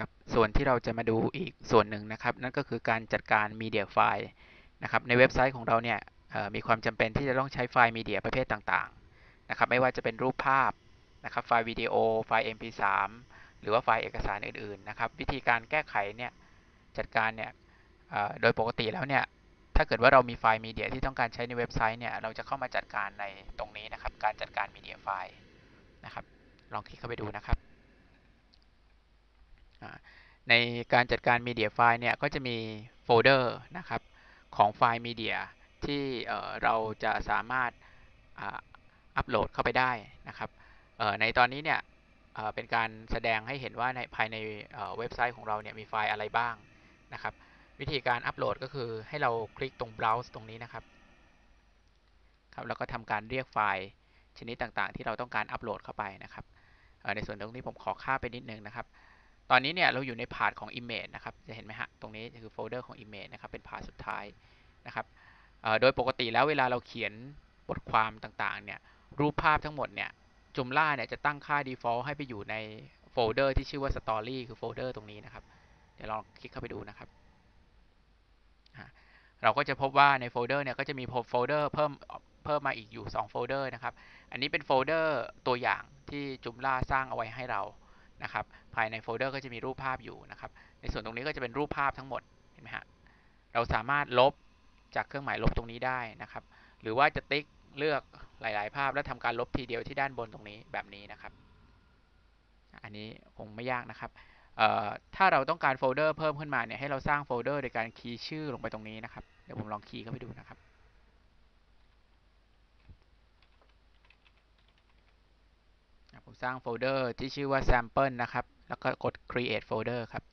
ครับ ส่วนที่เราจะมาดูอีกส่วนหนึ่งนะครับ นั่นก็คือการจัดการมีเดียไฟล์นะครับในเว็บไซต์ของเราเนี่ยมีความจำเป็นที่จะต้องใช้ไฟล์มีเดียประเภทต่างๆนะครับ ไม่ว่าจะเป็นรูปภาพนะครับ ไฟล์วิดีโอ ไฟล์ mp3 หรือว่าไฟล์เอกสารอื่นๆนะครับ วิธีการแก้ไขเนี่ยจัดการเนี่ยโดยปกติแล้วเนี่ยถ้าเกิดว่าเรามีไฟล์มีเดียที่ต้องการใช้ในเว็บไซต์เนี่ยเราจะเข้ามาจัดการในตรงนี้นะครับ การจัดการมีเดียไฟล์นะครับ ลองคลิกเข้าไปดูนะครับ ในการจัดการมีเดียไฟล์เนี่ยก็จะมีโฟลเดอร์นะครับของไฟล์มีเดียที่เราจะสามารถอัปโหลดเข้าไปได้นะครับในตอนนี้เนี่ยเป็นการแสดงให้เห็นว่าในภายในเว็บไซต์ของเราเนี่ยมีไฟล์อะไรบ้างนะครับ วิธีการอัปโหลดก็คือให้เราคลิกตรง browse ตรงนี้นะครับครับแล้วก็ทำการเรียกไฟล์ชนิดต่างๆ ที่เราต้องการอัปโหลดเข้าไปนะครับในส่วนตรงนี้ผมขอค่าไปนิดนึงนะครับ ตอนนี้เนี่ยเราอยู่ในพาร์ทของ Image นะครับ จะเห็นไหมฮะ ตรงนี้คือโฟลเดอร์ของ Image นะครับ เป็นพาร์ทสุดท้ายนะครับโดยปกติแล้วเวลาเราเขียนบทความต่างๆ เนี่ย รูปภาพทั้งหมดเนี่ยจุมล่าเนี่ยจะตั้งค่า default ให้ไปอยู่ในโฟลเดอร์ที่ชื่อว่า story คือโฟลเดอร์ตรงนี้นะครับ เดี๋ยวลองคลิกเข้าไปดูนะครับ เราก็จะพบว่าในโฟลเดอร์เนี่ยก็จะมีโฟลเดอร์เพิ่มเพิ่มมาอีกอยู่2โฟลเดอร์นะครับ อันนี้เป็นโฟลเดอร์ตัวอย่างที่จุมล่าสร้างเอาไว้ให้เรา นะครับ ภายในโฟลเดอร์ก็จะมีรูปภาพอยู่นะครับ ในส่วนตรงนี้ก็จะเป็นรูปภาพทั้งหมด เห็นไหมฮะ เราสามารถลบจากเครื่องหมายลบตรงนี้ได้นะครับ หรือว่าจะติ๊กเลือกหลาย ๆ ภาพแล้วทำการลบทีเดียวที่ด้านบนตรงนี้แบบนี้นะครับ อันนี้คงไม่ยากนะครับ ถ้าเราต้องการโฟลเดอร์เพิ่มขึ้นมาเนี่ยให้เราสร้างโฟลเดอร์โดยการคีย์ชื่อลงไปตรงนี้นะครับ เดี๋ยวผมลองคีย์เข้าไปดูนะครับ ผมสร้างโฟลเดอร์ที่ชื่อว่า sample นะครับ แล้วก็กด create folder ครับ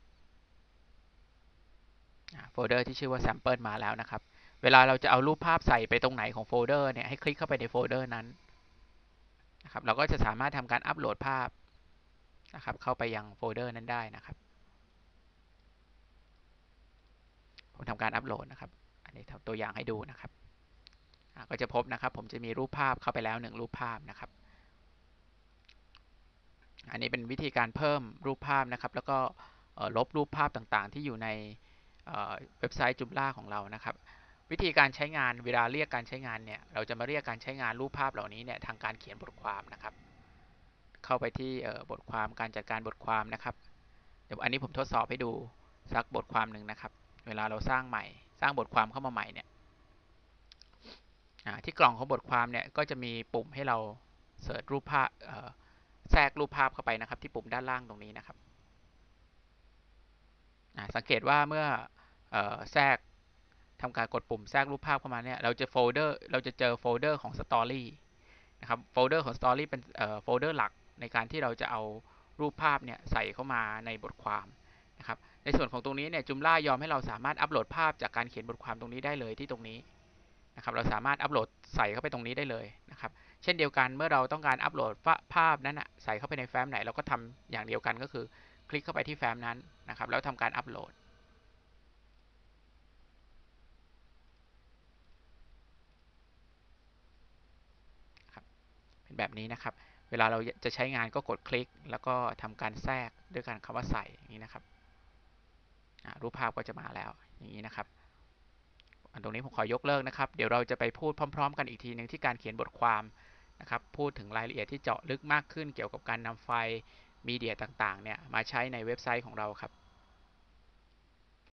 โฟลเดอร์ที่ชื่อว่า sample มาแล้วนะครับ เวลาเราจะเอารูปภาพใส่ไปตรงไหนของโฟลเดอร์เนี่ยให้คลิกเข้าไปในโฟลเดอร์นั้นนะครับ เราก็จะสามารถทำการอัปโหลดภาพนะครับ เข้าไปยังโฟลเดอร์นั้นได้นะครับ ผมทำการอัปโหลดนะครับ อันนี้ทำตัวอย่างให้ดูนะครับ ก็จะพบนะครับ ผมจะมีรูปภาพเข้าไปแล้วหนึ่งรูปภาพนะครับ อันนี้เป็นวิธีการเพิ่มรูปภาพนะครับ แล้วก็ลบรูปภาพต่างๆ ที่อยู่ในเว็บไซต์จุมล่าของเรานะครับ วิธีการใช้งานเวลาเรียกการใช้งานเนี่ยเราจะมาเรียกการใช้งานรูปภาพเหล่านี้เนี่ยทางการเขียนบทความนะครับ เข้าไปที่บทความการจัดการบทความนะครับ เดี๋ยวอันนี้ผมทดสอบให้ดูสักบทความหนึ่งนะครับ เวลาเราสร้างใหม่ สร้างบทความเข้ามาใหม่เนี่ยที่กล่องของบทความเนี่ยก็จะมีปุ่มให้เราเสิร์ชรูปภาพ แทรกรูปภาพเข้าไปนะครับ ที่ปุ่มด้านล่างตรงนี้นะครับสังเกตว่าเมื่อแทรกทำการกดปุ่มแทรกรูปภาพเข้ามาเนี่ยเราจะโฟลเดอร์เราจะเจอโฟลเดอร์ของ Story นะครับโฟลเดอร์ของ Story เป็นโฟลเดอร์หลักในการที่เราจะเอารูปภาพเนี่ยใส่เข้ามาในบทความนะครับในส่วนของตรงนี้เนี่ยจุมล่ายอมให้เราสามารถอัปโหลดภาพจากการเขียนบทความตรงนี้ได้เลยที่ตรงนี้นะครับเราสามารถอัปโหลดใส่เข้าไปตรงนี้ได้เลยนะครับ เช่นเดียวกันเมื่อเราต้องการอัปโหลดภาพนั้นใส่เข้าไปในแฟ้มไหนเราก็ทำอย่างเดียวกันก็คือ คลิกเข้าไปที่แฟ้มนั้นนะครับแล้วทำการอัปโหลดเป็นแบบนี้นะครับ เวลาเราจะใช้งานก็กดคลิก แล้วก็ทำการแทรกด้วยการคำว่าใส่อย่างนี้นะครับรูปภาพก็จะมาแล้วอย่างนี้นะครับอันตรงนี้ผมขอยกเลิกนะครับ เดี๋ยวเราจะไปพูดพร้อม ๆ กันอีกทีหนึ่งที่การเขียนบทความ นะครับพูดถึงรายละเอียดที่เจาะลึกมากขึ้นเกี่ยวกับการนำไฟล์มีเดียต่างๆเนี่ยมาใช้ในเว็บไซต์ของเราครับ